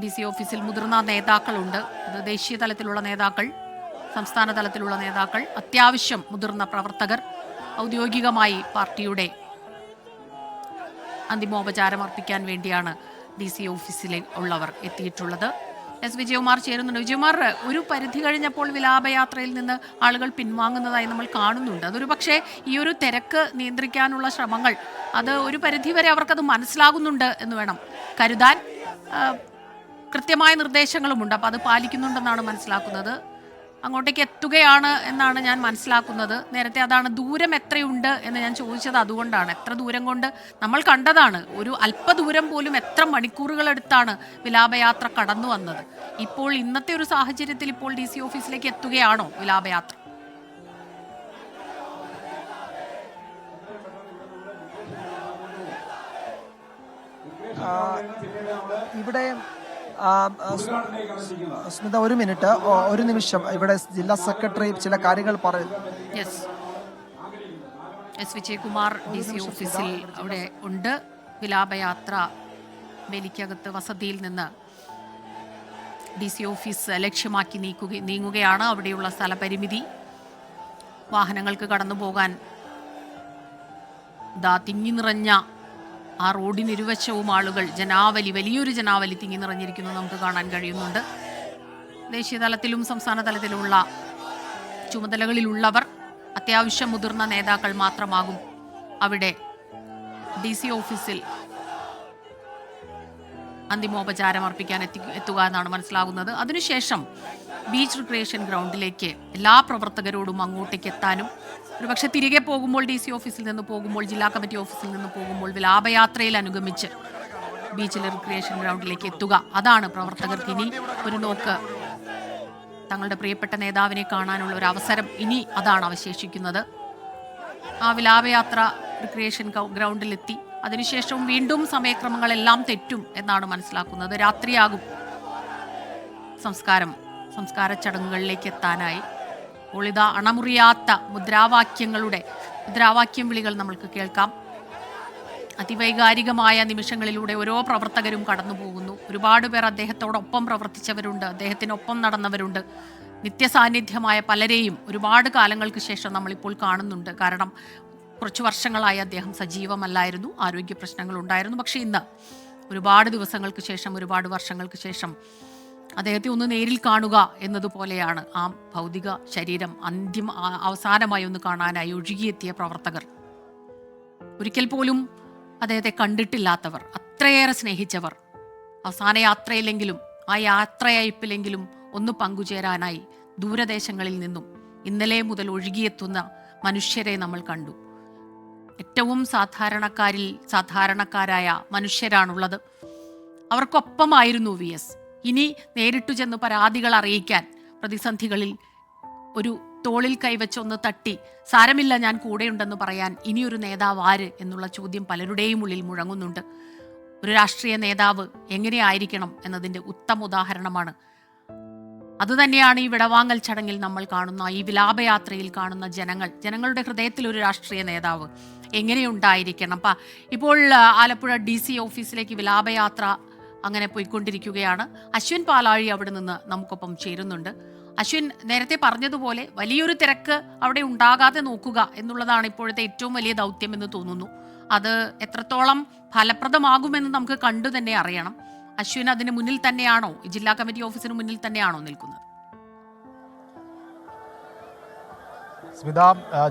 D C ഓഫീസിൽ മുതിർന്ന നേതാക്കളുണ്ട്. അത് ദേശീയ തലത്തിലുള്ള നേതാക്കൾ സംസ്ഥാന തലത്തിലുള്ള നേതാക്കൾ അത്യാവശ്യം മുതിർന്ന പ്രവർത്തകർ ഔദ്യോഗികമായി പാർട്ടിയുടെ അന്തിമോപചാരം അർപ്പിക്കാൻ വേണ്ടിയാണ് ഡി സി ഓഫീസിലെ ഉള്ളവർ എത്തിയിട്ടുള്ളത്. എസ് വിജയകുമാർ ചേരുന്നുണ്ട്. വിജയകുമാർ ഒരു പരിധി കഴിഞ്ഞപ്പോൾ വിലാപയാത്രയിൽ നിന്ന് ആളുകൾ പിൻവാങ്ങുന്നതായി നമ്മൾ കാണുന്നുണ്ട്. അതൊരു പക്ഷേ ഈ ഒരു തിരക്ക് നിയന്ത്രിക്കാനുള്ള ശ്രമങ്ങൾ അത് ഒരു പരിധി വരെ അവർക്കത് മനസ്സിലാകുന്നുണ്ട് എന്ന് വേണം കരുതാൻ. കൃത്യമായ നിർദ്ദേശങ്ങളുമുണ്ട്. അപ്പോൾ അത് പാലിക്കുന്നുണ്ടെന്നാണ് മനസ്സിലാക്കുന്നത്. അങ്ങോട്ടേക്ക് എത്തുകയാണ് എന്നാണ് ഞാൻ മനസ്സിലാക്കുന്നത്. നേരത്തെ അതാണ് ദൂരം എത്രയുണ്ട് എന്ന് ഞാൻ ചോദിച്ചത് അതുകൊണ്ടാണ്. എത്ര ദൂരം കൊണ്ട്? നമ്മൾ കണ്ടതാണ്. ഒരു അല്പദൂരം പോലും എത്ര മണിക്കൂറുകളെടുത്താണ് വിലാപയാത്ര കടന്നു വന്നത്. ഇപ്പോൾ ഇന്നത്തെ ഒരു സാഹചര്യത്തിൽ ഇപ്പോൾ ഡി സി ഓഫീസിലേക്ക് എത്തുകയാണോ വിലാപയാത്ര? ഇവിടെ സ്മിത ഒരു മിനിറ്റ് ഒരു നിമിഷം. ഇവിടെ ജില്ലാ സെക്രട്ടറി ചില കാര്യങ്ങൾ പറയും. എസ് വിജയകുമാർ ഡി സി ഓഫീസിൽ അവിടെ ഉണ്ട്. വിലാപയാത്ര വേലിക്കകത്ത് വസതിയിൽ നിന്ന് ഡി സി ഓഫീസ് ലക്ഷ്യമാക്കി നീക്കുക നീങ്ങുകയാണ് അവിടെയുള്ള സ്ഥലപരിമിതി. വാഹനങ്ങൾക്ക് കടന്നു പോകാൻ ദാ തിങ്ങി നിറഞ്ഞ ആ റോഡിനിരുവശവും ആളുകൾ ജനാവലി വലിയൊരു ജനാവലി തിങ്ങി നിറഞ്ഞിരിക്കുന്നത് നമുക്ക് കാണാൻ കഴിയുന്നുണ്ട്. ദേശീയ തലത്തിലും സംസ്ഥാന തലത്തിലുമുള്ള ചുമതലകളിലുള്ളവർ അത്യാവശ്യം മുതിർന്ന നേതാക്കൾ മാത്രമാകും അവിടെ ഡി സി ഓഫീസിൽ അന്തിമോപചാരം അർപ്പിക്കാൻ എത്തി എത്തുക എന്നാണ് മനസ്സിലാകുന്നത്. അതിനുശേഷം ബീച്ച് റിക്രിയേഷൻ ഗ്രൗണ്ടിലേക്ക് എല്ലാ പ്രവർത്തകരോടും അങ്ങോട്ടേക്ക് എത്താനും ഒരുപക്ഷെ തിരികെ പോകുമ്പോൾ ഡി സി ഓഫീസിൽ നിന്ന് പോകുമ്പോൾ ജില്ലാ കമ്മിറ്റി ഓഫീസിൽ നിന്ന് പോകുമ്പോൾ വിലാപയാത്രയിൽ അനുഗമിച്ച് ബീച്ചിലെ റിക്രിയേഷൻ ഗ്രൗണ്ടിലേക്ക് എത്തുക. അതാണ് പ്രവർത്തകർക്ക് ഇനി ഒരു നോക്ക്. തങ്ങളുടെ പ്രിയപ്പെട്ട നേതാവിനെ കാണാനുള്ള ഒരു അവസരം ഇനി അതാണ് അവശേഷിക്കുന്നത്. ആ വിലാപയാത്ര റിക്രിയേഷൻ ഗ്രൗണ്ടിലെത്തി അതിനുശേഷം വീണ്ടും സമയക്രമങ്ങളെല്ലാം തെറ്റും എന്നാണ് മനസ്സിലാക്കുന്നത്. രാത്രിയാകും. സംസ്കാരം സംസ്കാര ചടങ്ങുകളിലേക്ക് എത്താനായി. ഒളിത അണമുറിയാത്ത മുദ്രാവാക്യങ്ങളുടെ മുദ്രാവാക്യം വിളികൾ നമ്മൾക്ക് കേൾക്കാം. അതിവൈകാരികമായ നിമിഷങ്ങളിലൂടെ ഓരോ പ്രവർത്തകരും കടന്നു പോകുന്നു ഒരുപാട് പേർ അദ്ദേഹത്തോടൊപ്പം പ്രവർത്തിച്ചവരുണ്ട് അദ്ദേഹത്തിനൊപ്പം നടന്നവരുണ്ട്. നിത്യസാന്നിധ്യമായ പലരെയും ഒരുപാട് കാലങ്ങൾക്ക് ശേഷം നമ്മളിപ്പോൾ കാണുന്നുണ്ട്. കാരണം കുറച്ച് വർഷങ്ങളായി അദ്ദേഹം സജീവമല്ലായിരുന്നു ആരോഗ്യ പ്രശ്നങ്ങൾ ഉണ്ടായിരുന്നു. പക്ഷേ ഇന്ന് ഒരുപാട് ദിവസങ്ങൾക്ക് ശേഷം ഒരുപാട് വർഷങ്ങൾക്ക് ശേഷം അദ്ദേഹത്തെ ഒന്ന് നേരിൽ കാണുക എന്നതുപോലെയാണ് ആ ഭൗതിക ശരീരം അന്തിമ അവസാനമായി ഒന്ന് കാണാനായി ഒഴുകിയെത്തിയ പ്രവർത്തകർ. ഒരിക്കൽ പോലും അദ്ദേഹത്തെ കണ്ടിട്ടില്ലാത്തവർ അത്രയേറെ സ്നേഹിച്ചവർ. അവസാന യാത്രയില്ലെങ്കിലും ആ യാത്രയയപ്പിലെങ്കിലും ഒന്ന് പങ്കുചേരാനായി ദൂരദേശങ്ങളിൽ നിന്നും ഇന്നലെ മുതൽ ഒഴുകിയെത്തുന്ന മനുഷ്യരെ നമ്മൾ കണ്ടു. ഏറ്റവും സാധാരണക്കാരിൽ സാധാരണക്കാരായ മനുഷ്യരാണുള്ളത്. അവർക്കൊപ്പമായിരുന്നു വി എസ്. ഇനി നേരിട്ടു ചെന്ന് പരാതികൾ അറിയിക്കാൻ പ്രതിസന്ധികളിൽ ഒരു തോളിൽ കൈവച്ചൊന്ന് തട്ടി സാരമില്ല ഞാൻ കൂടെയുണ്ടെന്ന് പറയാൻ ഇനിയൊരു നേതാവ് ആര്? എന്നുള്ള ചോദ്യം പലരുടെയും ഉള്ളിൽ മുഴങ്ങുന്നുണ്ട്. ഒരു രാഷ്ട്രീയ നേതാവ് എങ്ങനെയായിരിക്കണം എന്നതിന്റെ ഉത്തമ ഉദാഹരണമാണ്. അതുതന്നെയാണ് ഈ വിടവാങ്ങൽ ചടങ്ങിൽ നമ്മൾ കാണുന്ന ഈ വിലാപയാത്രയിൽ കാണുന്ന ജനങ്ങൾ. ജനങ്ങളുടെ ഹൃദയത്തിൽ ഒരു രാഷ്ട്രീയ നേതാവ് എങ്ങനെയുണ്ടായിരിക്കണം അപ്പം ഇപ്പോൾ ആലപ്പുഴ ഡി സി ഓഫീസിലേക്ക് വിലാപയാത്ര അങ്ങനെ പോയിക്കൊണ്ടിരിക്കുകയാണ്. അശ്വിൻ പാലാഴി അവിടെ നിന്ന് നമുക്കൊപ്പം ചേരുന്നുണ്ട്. അശ്വിൻ നേരത്തെ പറഞ്ഞതുപോലെ വലിയൊരു തിരക്ക് അവിടെ ഉണ്ടാകാതെ നോക്കുക എന്നുള്ളതാണ് ഇപ്പോഴത്തെ ഏറ്റവും വലിയ ദൗത്യം എന്ന് തോന്നുന്നു. അത് എത്രത്തോളം ഫലപ്രദമാകുമെന്ന് നമുക്ക് കണ്ടു തന്നെ അറിയണം. അശ്വിൻ അതിന് മുന്നിൽ തന്നെയാണോ? ജില്ലാ കമ്മിറ്റി ഓഫീസിന് മുന്നിൽ തന്നെയാണോ നിൽക്കുന്നത്? സ്മിത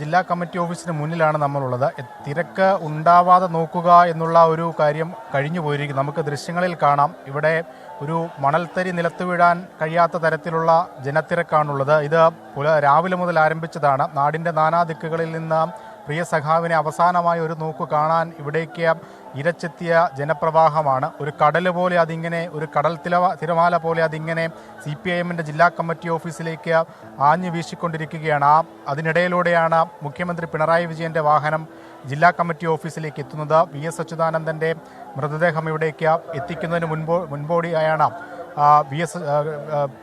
ജില്ലാ കമ്മിറ്റി ഓഫീസിന് മുന്നിലാണ് നമ്മളുള്ളത്. തിരക്ക് ഉണ്ടാവാതെ നോക്കുക എന്നുള്ള ഒരു കാര്യം കഴിഞ്ഞു പോയിരിക്കും നമുക്ക് ദൃശ്യങ്ങളിൽ കാണാം. ഇവിടെ ഒരു മണൽത്തരി നിലത്ത് വീഴാൻ കഴിയാത്ത തരത്തിലുള്ള ജനത്തിരക്കാണുള്ളത്. ഇത് രാവിലെ മുതൽ ആരംഭിച്ചതാണ്. നാടിന്റെ നാനാ ദിക്കുകളിൽ നിന്ന് പ്രിയ സഖാവിനെ അവസാനമായി ഒരു നോക്ക് കാണാൻ ഇവിടേക്ക് ഇരച്ചെത്തിയ ജനപ്രവാഹമാണ്. ഒരു കടൽ പോലെ അതിങ്ങനെ ഒരു കടൽ തിലവ തിരമാല പോലെ അതിങ്ങനെ സി പി ഐ എമ്മിന്റെ ജില്ലാ കമ്മിറ്റി ഓഫീസിലേക്ക് ആഞ്ഞു വീശിക്കൊണ്ടിരിക്കുകയാണ്. ആ അതിനിടയിലൂടെയാണ് മുഖ്യമന്ത്രി പിണറായി വിജയന്റെ വാഹനം ജില്ലാ കമ്മിറ്റി ഓഫീസിലേക്ക് എത്തുന്നത്. വി എസ് അച്യുതാനന്ദന്റെ മൃതദേഹം ഇവിടേക്ക് എത്തിക്കുന്നതിന് മുൻപോ മുൻപോടിയായാണ് വി എസ്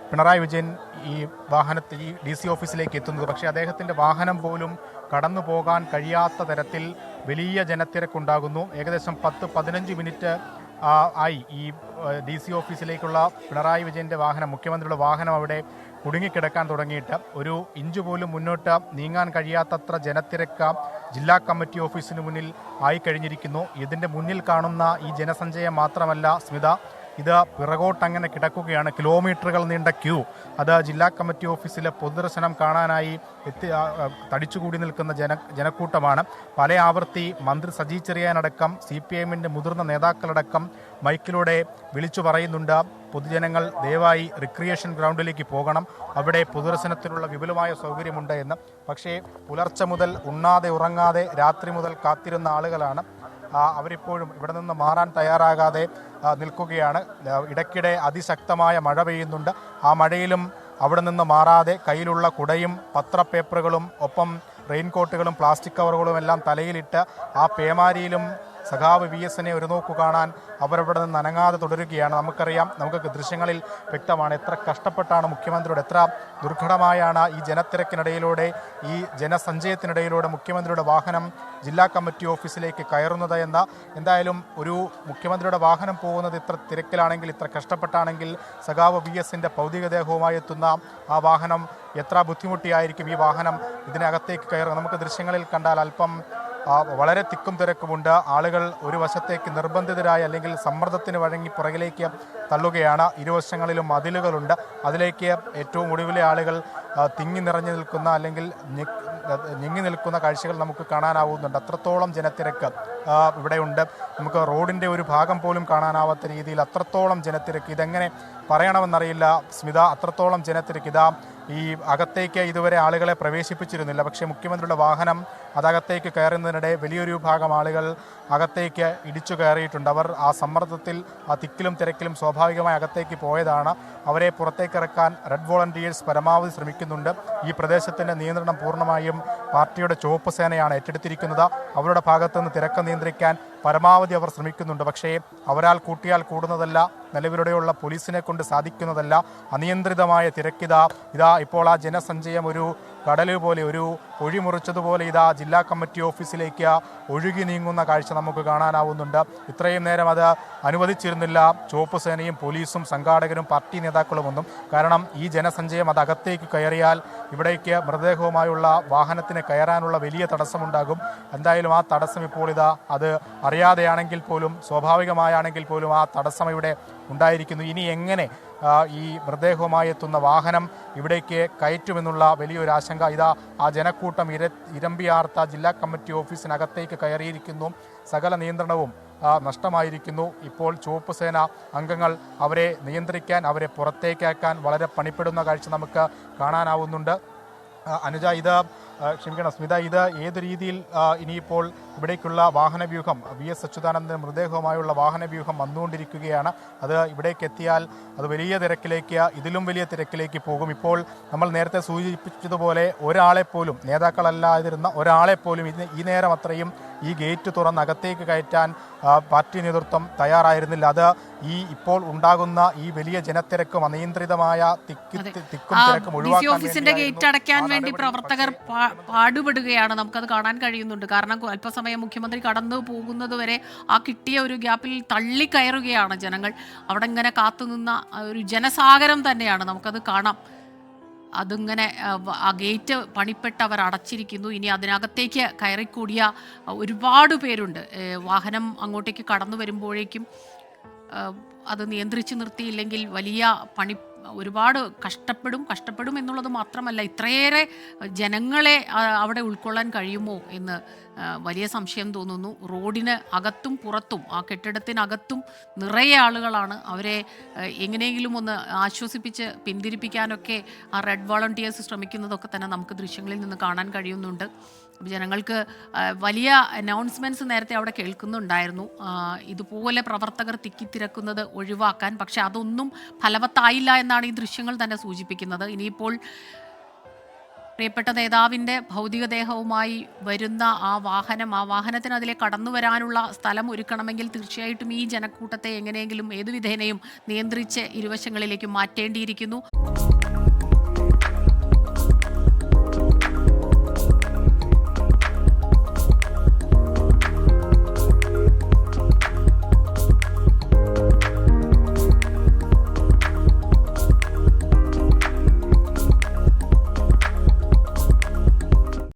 പിണറായി വിജയൻ ഈ വാഹനത്തിൽ ഈ ഡി സി ഓഫീസിലേക്ക് എത്തുന്നത്. പക്ഷേ അദ്ദേഹത്തിന്റെ വാഹനം പോലും കടന്നു പോകാൻ കഴിയാത്ത തരത്തിൽ വലിയ ജനത്തിരക്കുണ്ടാകുന്നു. ഏകദേശം പത്ത് പതിനഞ്ച് മിനിറ്റ് ആയി. ഈ ഡി സി ഓഫീസിലേക്കുള്ള പിണറായി വിജയന്റെ വാഹനം മുഖ്യമന്ത്രിയുടെ വാഹനം അവിടെ കുടുങ്ങിക്കിടക്കാൻ തുടങ്ങിയിട്ട് ഒരു ഇഞ്ച് പോലും മുന്നോട്ട് നീങ്ങാൻ കഴിയാത്തത്ര ജനത്തിരക്ക് ജില്ലാ കമ്മിറ്റി ഓഫീസിന് മുന്നിൽ ആയിക്കഴിഞ്ഞിരിക്കുന്നു ഇതിന്റെ മുന്നിൽ കാണുന്ന ഈ ജനസഞ്ചയം മാത്രമല്ല സ്മിത ഇത് പിറകോട്ടങ്ങനെ കിടക്കുകയാണ്. കിലോമീറ്ററുകൾ നീണ്ട ക്യൂ. അത് ജില്ലാ കമ്മിറ്റി ഓഫീസിലെ പൊതുദർശനം കാണാനായി എത്തി തടിച്ചുകൂടി നിൽക്കുന്ന ജന ജനക്കൂട്ടമാണ്. പല ആവർത്തി മന്ത്രി സജി ചെറിയാനടക്കം സി പി എമ്മിന്റെ മുതിർന്ന നേതാക്കളടക്കം മൈക്കിലൂടെ വിളിച്ചു പറയുന്നുണ്ട്. പൊതുജനങ്ങൾ ദയവായി റിക്രിയേഷൻ ഗ്രൗണ്ടിലേക്ക് പോകണം. അവിടെ പൊതുദർശനത്തിനുള്ള വിപുലമായ സൗകര്യമുണ്ട് എന്ന്. പക്ഷേ പുലർച്ചെ മുതൽ ഉണ്ണാതെ ഉറങ്ങാതെ രാത്രി മുതൽ കാത്തിരുന്ന ആളുകളാണ് അവരിപ്പോഴും ഇവിടെ നിന്ന് മാറാൻ തയ്യാറാകാതെ നിൽക്കുകയാണ്. ഇടയ്ക്കിടെ അതിശക്തമായ മഴ പെയ്യുന്നുണ്ട്. ആ മഴയിലും അവിടെ നിന്ന് മാറാതെ കയ്യിലുള്ള കുടയും പത്രപേപ്പറുകളും ഒപ്പം റെയിൻകോട്ടുകളും പ്ലാസ്റ്റിക് കവറുകളും എല്ലാം തലയിലിട്ട് ആ പേമാരിയിലും സഖാവ് വി എസിനെ ഒരു നോക്കു കാണാൻ അവരവിടെ നിന്ന് അനങ്ങാതെ തുടരുകയാണ്. നമുക്കറിയാം നമുക്ക് ദൃശ്യങ്ങളിൽ വ്യക്തമാണ് എത്ര കഷ്ടപ്പെട്ടാണ് മുഖ്യമന്ത്രിയുടെ എത്ര ദുർഘടമായാണ് ഈ ജനത്തിരക്കിനിടയിലൂടെ ഈ ജനസഞ്ചയത്തിനിടയിലൂടെ മുഖ്യമന്ത്രിയുടെ വാഹനം ജില്ലാ കമ്മിറ്റി ഓഫീസിലേക്ക് കയറുന്നത് എന്ന എന്തായാലും ഒരു മുഖ്യമന്ത്രിയുടെ വാഹനം പോകുന്നത് ഇത്ര തിരക്കിലാണെങ്കിൽ ഇത്ര കഷ്ടപ്പെട്ടാണെങ്കിൽ സഖാവ് വി എസിന്റെ ഭൗതികദേഹവുമായി എത്തുന്ന ആ വാഹനം എത്ര ബുദ്ധിമുട്ടിയായിരിക്കും ഈ വാഹനം ഇതിനകത്തേക്ക് കയറുക. നമുക്ക് ദൃശ്യങ്ങളിൽ കണ്ടാൽ അല്പം വളരെ തിക്കും തിരക്കുമുണ്ട്. ആളുകൾ ഒരു വശത്തേക്ക് നിർബന്ധിതരായി അല്ലെങ്കിൽ സമ്മർദ്ദത്തിന് വഴങ്ങി പുറകിലേക്ക് തള്ളുകയാണ്. ഇരുവശങ്ങളിലും മതിലുകളുണ്ട്. അതിലേക്ക് ഏറ്റവും ഒടുവിലെ ആളുകൾ തിങ്ങി നിറഞ്ഞു നിൽക്കുന്ന അല്ലെങ്കിൽ ഞെങ്ങി നിൽക്കുന്ന കാഴ്ചകൾ നമുക്ക് കാണാനാവുന്നുണ്ട്. അത്രത്തോളം ജനത്തിരക്ക്. ഇവിടെയുണ്ട് നമുക്ക് റോഡിന്റെ ഒരു ഭാഗം പോലും കാണാനാവാത്ത രീതിയിൽ അത്രത്തോളം ജനത്തിരക്ക് ഇതെങ്ങനെ പറയണമെന്നറിയില്ല. സ്മിത അത്രത്തോളം ജനത്തിരക്ക് ഇതാ ഈ അകത്തേക്ക് ഇതുവരെ ആളുകളെ പ്രവേശിപ്പിച്ചിരുന്നില്ല. പക്ഷേ മുഖ്യമന്ത്രിയുടെ വാഹനം അതകത്തേക്ക് കയറുന്നതിനിടെ വലിയൊരു ഭാഗം ആളുകൾ അകത്തേക്ക് ഇടിച്ചു കയറിയിട്ടുണ്ട്. അവർ ആ സമ്മർദ്ദത്തിൽ ആ തിക്കിലും തിരക്കിലും സ്വാഭാവികമായി അകത്തേക്ക് പോയതാണ്. അവരെ പുറത്തേക്ക് ഇറക്കാൻ റെഡ് വോളണ്ടിയേഴ്സ് പരമാവധി ശ്രമിക്കുന്നുണ്ട്. ഈ പ്രദേശത്തിന്റെ നിയന്ത്രണം പൂർണമായും പാർട്ടിയുടെ ചുവപ്പ് സേനയാണ് ഏറ്റെടുത്തിരിക്കുന്നത്. അവരുടെ ഭാഗത്തുനിന്ന് തിരക്ക് നിയന്ത്രിക്കാൻ പരമാവധി അവർ ശ്രമിക്കുന്നുണ്ട്. പക്ഷേ അവരാൽ കൂട്ടിയാൽ കൂടുന്നതല്ല നിലവിലൂടെയുള്ള പോലീസിനെ കൊണ്ട് സാധിക്കുന്നതല്ല. അനിയന്ത്രിതമായ തിരക്കിത ഇതാ ഇപ്പോൾ ആ ജനസഞ്ചയം ഒരു കടൽ പോലെ ഒരു ഒഴി മുറിച്ചതുപോലെ ഇതാ ജില്ലാ കമ്മിറ്റി ഓഫീസിലേക്ക് ഒഴുകി നീങ്ങുന്ന കാഴ്ച നമുക്ക് കാണാനാവുന്നുണ്ട്. ഇത്രയും നേരം അത് അനുവദിച്ചിരുന്നില്ല. ചുവപ്പ് സേനയും പോലീസും സംഘാടകരും പാർട്ടി നേതാക്കളുമൊന്നും. കാരണം ഈ ജനസഞ്ചയം അത് അകത്തേക്ക് കയറിയാൽ ഇവിടേക്ക് മൃതദേഹവുമായുള്ള വാഹനത്തിന് കയറാനുള്ള വലിയ തടസ്സമുണ്ടാകും. എന്തായാലും ആ തടസ്സം ഇപ്പോൾ ഇതാ അത് അറിയാതെയാണെങ്കിൽ പോലും സ്വാഭാവികമായാണെങ്കിൽ പോലും ആ തടസ്സം ഇവിടെ ഉണ്ടായിരിക്കുന്നു. ഇനി എങ്ങനെ ഈ മൃതദേഹവുമായി എത്തുന്ന വാഹനം ഇവിടേക്ക് കയറ്റുമെന്നുള്ള വലിയൊരു ആശങ്ക ഇതാ ആ ജനക്കൂട്ടം ഇര ഇരമ്പിയാർത്ത ജില്ലാ കമ്മിറ്റി ഓഫീസിനകത്തേക്ക് കയറിയിരിക്കുന്നു. സകല നിയന്ത്രണവും നഷ്ടമായിരിക്കുന്നു. ഇപ്പോൾ ചുവപ്പ് സേന അംഗങ്ങൾ അവരെ നിയന്ത്രിക്കാൻ അവരെ പുറത്തേക്കാക്കാൻ വളരെ പണിപ്പെടുന്ന കാഴ്ച നമുക്ക് കാണാനാവുന്നുണ്ട്. അനുജ ഇത് ക്ഷമിക്കണം സ്മിത ഇത് ഏത് രീതിയിൽ ഇനിയിപ്പോൾ ഇവിടേക്കുള്ള വാഹനവ്യൂഹം വി എസ് അച്യുതാനന്ദൻ മൃതദേഹവുമായുള്ള വാഹനവ്യൂഹം വന്നുകൊണ്ടിരിക്കുകയാണ്. അത് ഇവിടേക്ക് എത്തിയാൽ അത് വലിയ തിരക്കിലേക്ക് ഇതിലും വലിയ തിരക്കിലേക്ക് പോകും. ഇപ്പോൾ നമ്മൾ നേരത്തെ സൂചിപ്പിച്ചതുപോലെ ഒരാളെ പോലും നേതാക്കളല്ലാതിരുന്ന ഒരാളെ പോലും ഇന്ന് ഈ നേരം അത്രയും ഈ ഗേറ്റ് തുറന്ന് അകത്തേക്ക് കയറ്റാൻ പാർട്ടി നേതൃത്വം തയ്യാറായിരുന്നില്ല. അത് ഈ ഇപ്പോൾ ഉണ്ടാകുന്ന ഈ വലിയ ജനത്തിരക്കും അനിയന്ത്രിതമായ ഓഫീസിന്റെ ഗേറ്റ് അടയ്ക്കാൻ വേണ്ടി പ്രവർത്തകർ പാടുപെടുകയാണ്. നമുക്കത് കാണാൻ കഴിയുന്നുണ്ട്. കാരണം അല്പസമയം മുഖ്യമന്ത്രി കടന്നു പോകുന്നത് വരെ ആ കിട്ടിയ ഒരു ഗ്യാപ്പിൽ തള്ളിക്കയറുകയാണ് ജനങ്ങൾ. അവിടെ ഇങ്ങനെ കാത്തുനിന്ന ഒരു ജനസാഗരം തന്നെയാണ് നമുക്കത് കാണാം. അതിങ്ങനെ ആ, ഗേറ്റ് പണിപ്പെട്ടവർ അടച്ചിരിക്കുന്നു. ഇനി അതിനകത്തേക്ക് കയറിക്കൂടിയ ഒരുപാട് പേരുണ്ട്. വാഹനം അങ്ങോട്ടേക്ക് കടന്നു വരുമ്പോഴേക്കും അത് നിയന്ത്രിച്ച് നിർത്തിയില്ലെങ്കിൽ വലിയ പണി ഒരുപാട് കഷ്ടപ്പെടും കഷ്ടപ്പെടും എന്നുള്ളത് മാത്രമല്ല ഇത്രയേറെ ജനങ്ങളെ അവിടെ ഉൾക്കൊള്ളാൻ കഴിയുമോ എന്ന് വലിയ സംശയം തോന്നുന്നു. റോഡിന് അകത്തും പുറത്തും ആ കെട്ടിടത്തിനകത്തും നിറയെ ആളുകളാണ് അവരെ എങ്ങനെയെങ്കിലും ഒന്ന് ആശ്വസിപ്പിച്ച് പിന്തിരിപ്പിക്കാനൊക്കെ ആ റെഡ് വോളണ്ടിയേഴ്സ് ശ്രമിക്കുന്നതൊക്കെ തന്നെ നമുക്ക് ദൃശ്യങ്ങളിൽ നിന്ന് കാണാൻ കഴിയുന്നുണ്ട്. ജനങ്ങൾക്ക് വലിയ അനൗൺസ്മെന്റ്സ് നേരത്തെ അവിടെ കേൾക്കുന്നുണ്ടായിരുന്നു. ഇതുപോലെ പ്രവർത്തകർ തിക്കിത്തിരക്കുന്നത് ഒഴിവാക്കാൻ പക്ഷെ അതൊന്നും ഫലവത്തായില്ല എന്നാണ് ഈ ദൃശ്യങ്ങൾ തന്നെ സൂചിപ്പിക്കുന്നത്. ഇനിയിപ്പോൾ പ്രിയപ്പെട്ട നേതാവിന്റെ ഭൗതികദേഹവുമായി വരുന്ന ആ വാഹനം ആ വാഹനത്തിന് അതിലെ കടന്നു വരാനുള്ള സ്ഥലം ഒരുക്കണമെങ്കിൽ തീർച്ചയായിട്ടും ഈ ജനക്കൂട്ടത്തെ എങ്ങനെയെങ്കിലും ഏതു വിധേനയും നിയന്ത്രിച്ച് ഇരുവശങ്ങളിലേക്ക് മാറ്റേണ്ടിയിരിക്കുന്നു.